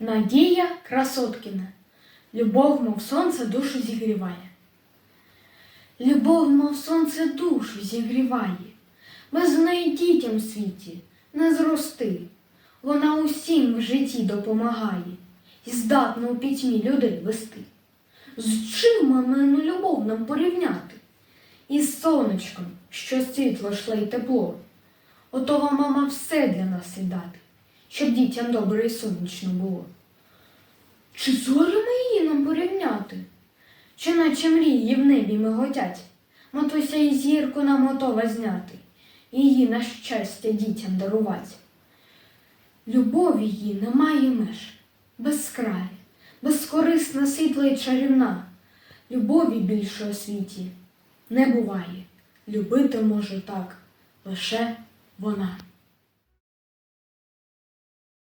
Надія Красоткіна. Любов, мов сонце, душу зігріває. Любов, мов сонце, душу зігріває. Без неї дітям в світі не зрости. Вона усім в житті допомагає і здатна у пітьмі людей вести. З чим мамену любов нам порівняти? Із сонечком, що світло шле й тепло. Отова мама все для нас віддати, щоб дітям добре і сонячно було. Чи зорями її нам порівняти? Чи наче мрії в небі миготять? Матуся і зірку нам готова зняти, її на щастя дітям дарувати. Любов її немає меж, безкрая, безкорисна, світла і чарівна. Любові більше у світі не буває. Любити може так лише вона.